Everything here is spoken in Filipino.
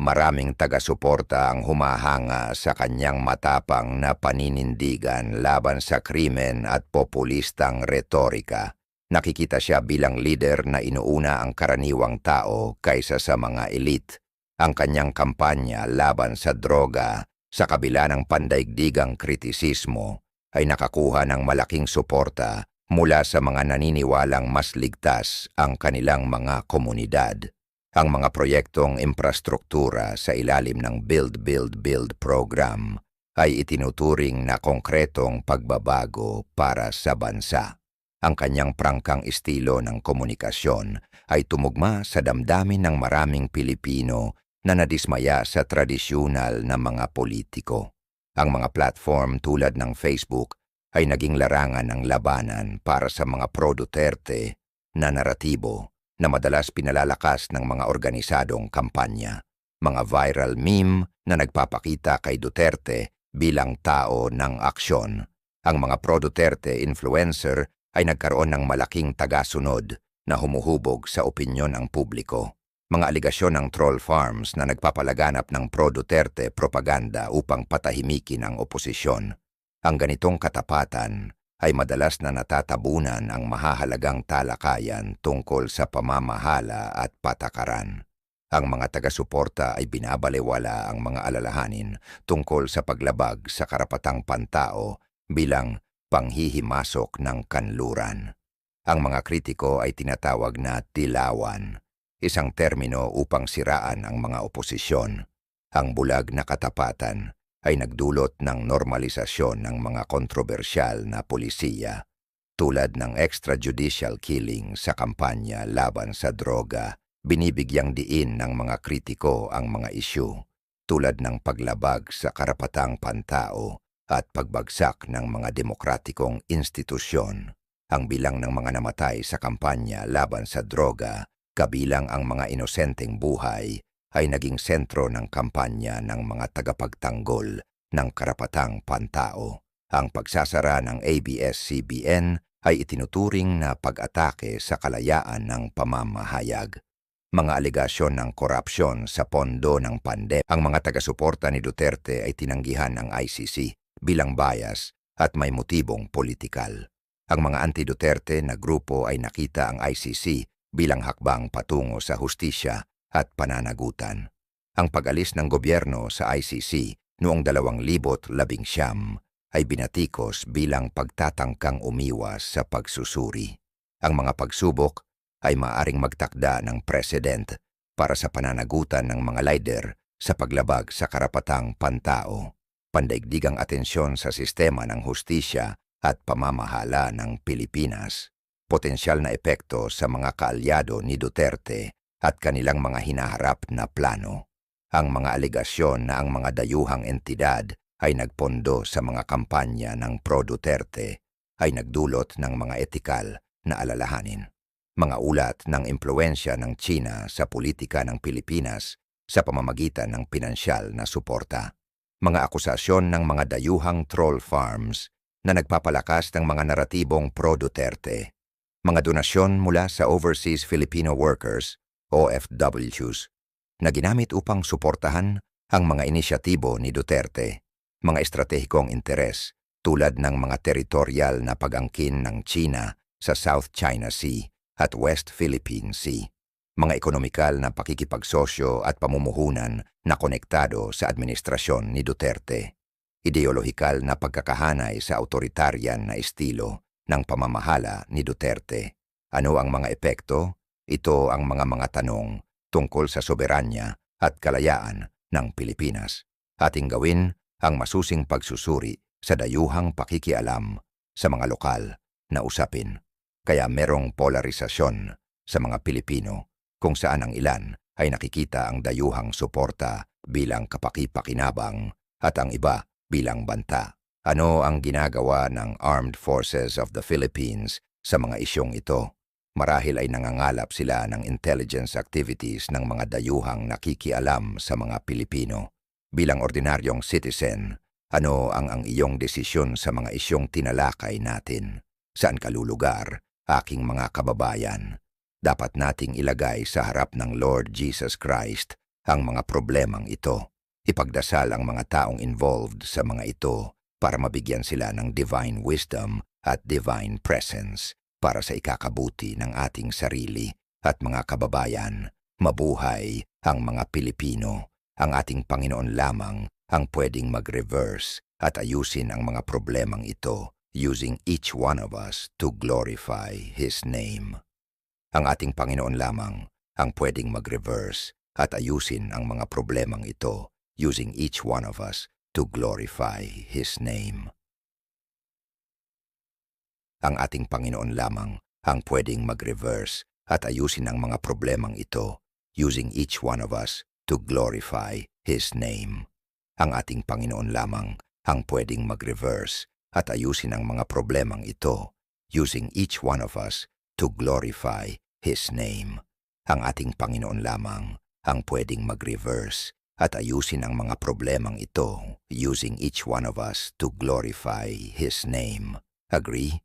Maraming taga-suporta ang humahanga sa kanyang matapang na paninindigan laban sa krimen at populistang retorika. Nakikita siya bilang leader na inuuna ang karaniwang tao kaysa sa mga elite. Ang kanyang kampanya laban sa droga sa kabila ng pandaigdigang kritisismo ay nakakuha ng malaking suporta mula sa mga naniniwalang mas ligtas ang kanilang mga komunidad. Ang mga proyektong infrastruktura sa ilalim ng Build Build Build program ay itinuturing na konkretong pagbabago para sa bansa. Ang kanyang prangkang estilo ng komunikasyon ay tumugma sa damdamin ng maraming Pilipino na nadismaya sa tradisyonal na mga politiko. Ang mga platform tulad ng Facebook ay naging larangan ng labanan para sa mga pro-Duterte na naratibo na madalas pinalalakas ng mga organisadong kampanya, mga viral meme na nagpapakita kay Duterte bilang tao ng aksyon. Ang mga pro-Duterte influencer ay nagkaroon ng malaking tagasunod na humuhubog sa opinyon ng publiko. Mga aligasyon ng troll farms na nagpapalaganap ng pro-Duterte propaganda upang patahimikin ang oposisyon. Ang ganitong katapatan ay madalas na natatabunan ang mahahalagang talakayan tungkol sa pamamahala at patakaran. Ang mga taga-suporta ay binabalewala ang mga alalahanin tungkol sa paglabag sa karapatang pantao bilang panghihimasok ng kanluran. Ang mga kritiko ay tinatawag na tilawan, isang termino upang siraan ang mga oposisyon. Ang bulag na katapatan ay nagdulot ng normalisasyon ng mga kontrobersyal na polisiya tulad ng extrajudicial killing sa kampanya laban sa droga. Binibigyang diin ng mga kritiko ang mga isyu tulad ng paglabag sa karapatang pantao at pagbagsak ng mga demokratikong institusyon. Ang bilang ng mga namatay sa kampanya laban sa droga, kabilang ang mga inosenteng buhay, ay naging sentro ng kampanya ng mga tagapagtanggol ng karapatang pantao. Ang pagsasara ng ABS-CBN ay itinuturing na pag-atake sa kalayaan ng pamamahayag. Mga aligasyon ng korupsyon sa pondo ng pande, ang mga taga-suporta ni Duterte ay tinanggihan ng ICC bilang bias at may motibong politikal. Ang mga anti-Duterte na grupo ay nakita ang ICC bilang hakbang patungo sa hustisya at pananagutan. Ang pag-alis ng gobyerno sa ICC noong 2019 ay binatikos bilang pagtatangkang umiwas sa pagsusuri. Ang mga pagsubok ay maaring magtakda ng president para sa pananagutan ng mga leader sa paglabag sa karapatang pantao, pandaigdigang atensyon sa sistema ng hustisya at pamamahala ng Pilipinas, potensyal na epekto sa mga kaalyado ni Duterte at kanilang mga hinaharap na plano. Ang mga aligasyon na ang mga dayuhang entidad ay nagpondo sa mga kampanya ng pro-Duterte ay nagdulot ng mga etikal na alalahanin. Mga ulat ng impluensya ng China sa politika ng Pilipinas sa pamamagitan ng pinansyal na suporta. Mga akusasyon ng mga dayuhang troll farms na nagpapalakas ng mga naratibong pro-Duterte. Mga donasyon mula sa overseas Filipino workers OFWs na ginamit upang suportahan ang mga inisyatibo ni Duterte, mga estratehikong interes tulad ng mga teritorial na pag-angkin ng China sa South China Sea at West Philippine Sea, mga ekonomikal na pakikipagsosyo at pamumuhunan na konektado sa administrasyon ni Duterte, ideolohikal na pagkakahanay sa autoritarian na estilo ng pamamahala ni Duterte. Ano ang mga epekto ito ang mga mga tanong tungkol sa soberanya at kalayaan ng Pilipinas. Ating gawin ang masusing pagsusuri sa dayuhang pakikialam sa mga lokal na usapin. Kaya merong polarisasyon sa mga Pilipino kung saan ang ilan ay nakikita ang dayuhang suporta bilang kapakipakinabang at ang iba bilang banta. Ano ang ginagawa ng Armed Forces of the Philippines sa mga isyong ito? Marahil ay nangangalap sila ng intelligence activities ng mga dayuhang nakikialam sa mga Pilipino. Bilang ordinaryong citizen, ano ang ang iyong desisyon sa mga isyong tinalakay natin? Saan kalulugar, aking mga kababayan? Dapat nating ilagay sa harap ng Lord Jesus Christ ang mga problemang ito. Ipagdasal ang mga taong involved sa mga ito para mabigyan sila ng divine wisdom at divine presence para sa ikakabuti ng ating sarili at mga kababayan. Mabuhay ang mga Pilipino. Ang ating Panginoon lamang ang pwedeng mag-reverse at ayusin ang mga problemang ito using each one of us to glorify His name. Ang ating Panginoon lamang ang pwedeng mag-reverse at ayusin ang mga problemang ito using each one of us to glorify His name. Ang ating Panginoon lamang ang pwedeng mag-reverse at ayusin ang mga problemang ito using each one of us to glorify His name. Ang ating Panginoon lamang ang pwedeng mag-reverse at ayusin ang mga problemang ito using each one of us to glorify His name. Ang ating Panginoon lamang ang pwedeng mag-reverse at ayusin ang mga problemang ito using each one of us to glorify His name. Agree?